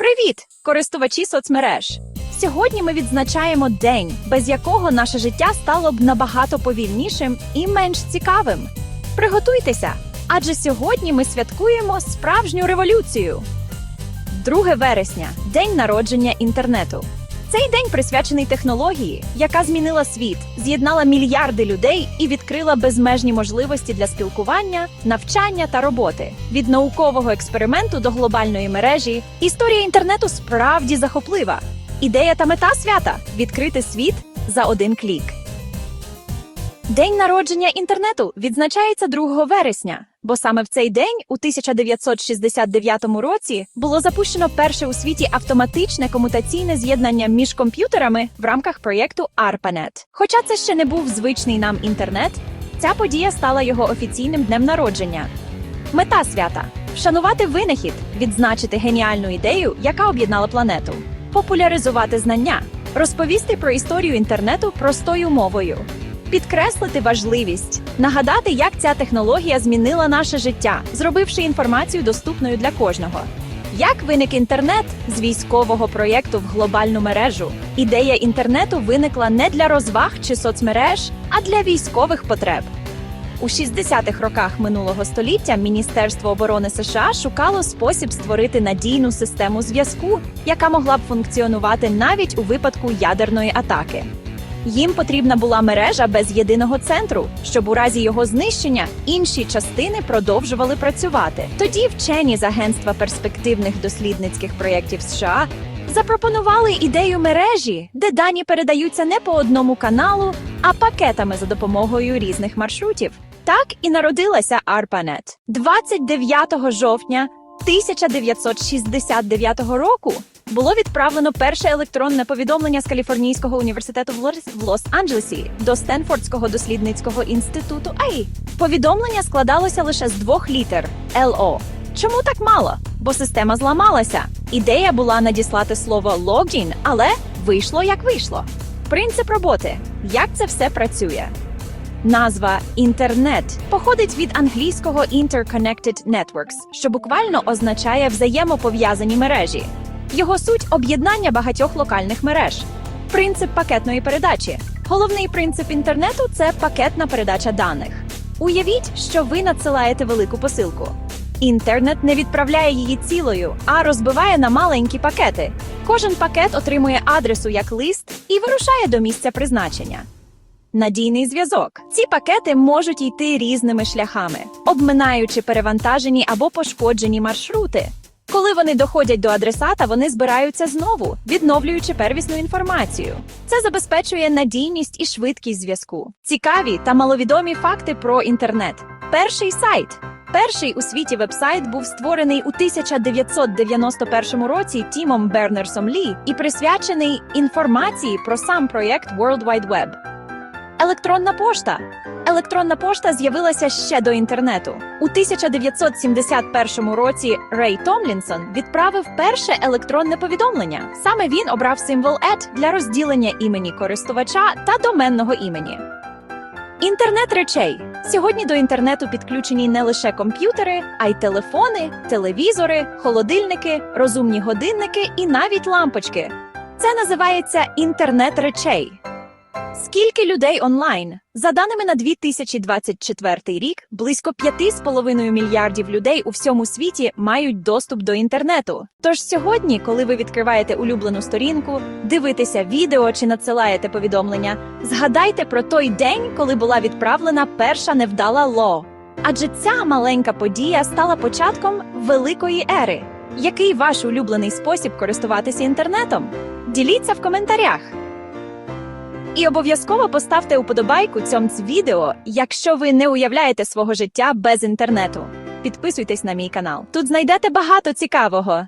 Привіт, користувачі соцмереж! Сьогодні ми відзначаємо день, без якого наше життя стало б набагато повільнішим і менш цікавим. Приготуйтеся, адже сьогодні ми святкуємо справжню революцію. 2 вересня день народження інтернету. Цей день присвячений технології, яка змінила світ, з'єднала мільярди людей і відкрила безмежні можливості для спілкування, навчання та роботи. Від наукового експерименту до глобальної мережі історія інтернету справді захоплива. Ідея та мета свята відкрити світ за один клік. День народження інтернету відзначається 2 вересня, бо саме в цей день, у 1969 році, було запущено перше у світі автоматичне комутаційне з'єднання між комп'ютерами в рамках проєкту ARPANET. Хоча це ще не був звичний нам інтернет, ця подія стала його офіційним днем народження. Мета свята вшанувати винахід, відзначити геніальну ідею, яка об'єднала планету, популяризувати знання, розповісти про історію інтернету простою мовою, підкреслити важливість, нагадати, як ця технологія змінила наше життя, зробивши інформацію доступною для кожного. Як виник інтернет з військового проєкту в глобальну мережу? Ідея інтернету виникла не для розваг чи соцмереж, а для військових потреб. У 60-х роках минулого століття Міністерство оборони США шукало спосіб створити надійну систему зв'язку, яка могла б функціонувати навіть у випадку ядерної атаки. Їм потрібна була мережа без єдиного центру, щоб у разі його знищення інші частини продовжували працювати. Тоді вчені з Агентства перспективних дослідницьких проєктів США запропонували ідею мережі, де дані передаються не по одному каналу, а пакетами за допомогою різних маршрутів. Так і народилася ARPANET. 29 жовтня 1969 року було відправлено перше електронне повідомлення з Каліфорнійського університету в Лос- в Лос-Анджелесі до Стенфордського дослідницького інституту АІ. Повідомлення складалося лише з двох літер ЛО. Чому так мало? Бо система зламалася. Ідея була надіслати слово «login», але вийшло як вийшло. Принцип роботи. Як це все працює? Назва інтернет походить від англійського Interconnected Networks, що буквально означає взаємопов'язані мережі. Його суть об'єднання багатьох локальних мереж. Принцип пакетної передачі. Головний принцип інтернету це пакетна передача даних. Уявіть, що ви надсилаєте велику посилку. Інтернет не відправляє її цілою, а розбиває на маленькі пакети. Кожен пакет отримує адресу як лист і вирушає до місця призначення. Надійний зв'язок. Ці пакети можуть йти різними шляхами, обминаючи перевантажені або пошкоджені маршрути. Коли вони доходять до адресата, вони збираються знову, відновлюючи первісну інформацію. Це забезпечує надійність і швидкість зв'язку. Цікаві та маловідомі факти про інтернет. Перший сайт. Перший у світі вебсайт був створений у 1991 році Тімом Бернерсом Лі і присвячений інформації про сам проєкт World Wide Web. Електронна пошта. Електронна пошта з'явилася ще до інтернету. У 1971 році Рей Томлінсон відправив перше електронне повідомлення. Саме він обрав символ «at» для розділення імені користувача та доменного імені. Інтернет речей. Сьогодні до інтернету підключені не лише комп'ютери, а й телефони, телевізори, холодильники, розумні годинники і навіть лампочки. Це називається інтернет речей. Скільки людей онлайн? За даними на 2024 рік, близько 5,5 мільярдів людей у всьому світі мають доступ до інтернету. Тож сьогодні, коли ви відкриваєте улюблену сторінку, дивитеся відео чи надсилаєте повідомлення, згадайте про той день, коли була відправлена перша невдала ло. Адже ця маленька подія стала початком великої ери. Який ваш улюблений спосіб користуватися інтернетом? Діліться в коментарях. І обов'язково поставте уподобайку цьому відео, якщо ви не уявляєте свого життя без інтернету. Підписуйтесь на мій канал. Тут знайдете багато цікавого.